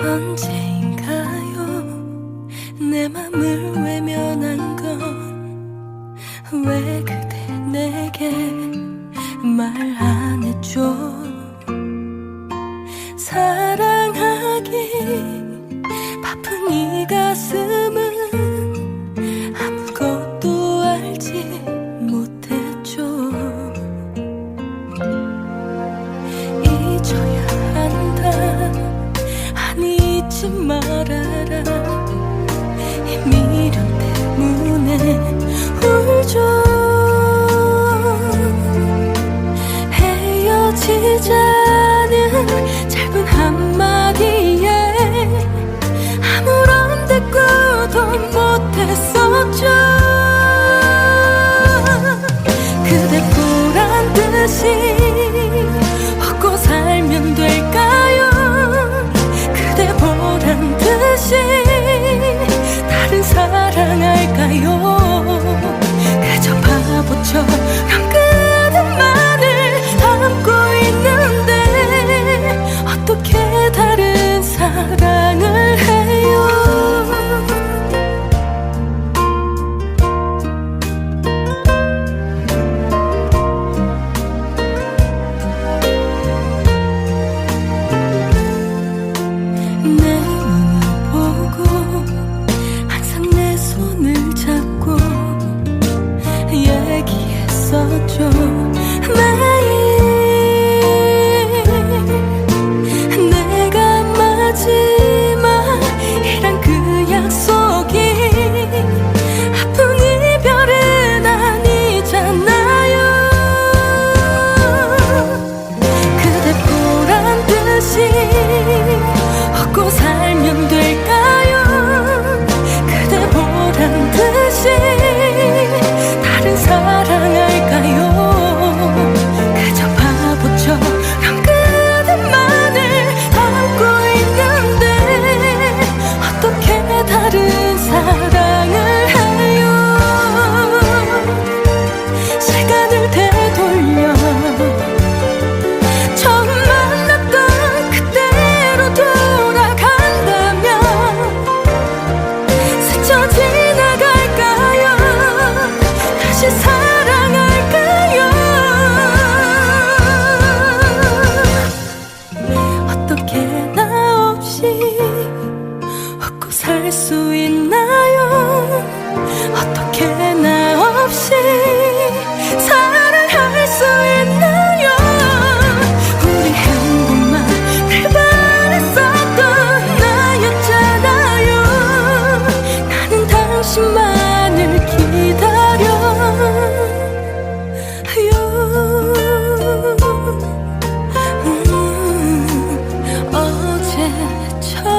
언제인가요? 내 맘을 외면한 건 왜 그대 내게 말 안 해줘? 사랑 했었죠. 그대 보란 듯이 있었죠 매일 수 있나요? 어떻게 나 없이 사랑할 수 있나요? 우리 행복만 늘 바랬었던 나였잖아요. 나는 당신만을 기다려요. 음, 어제처럼.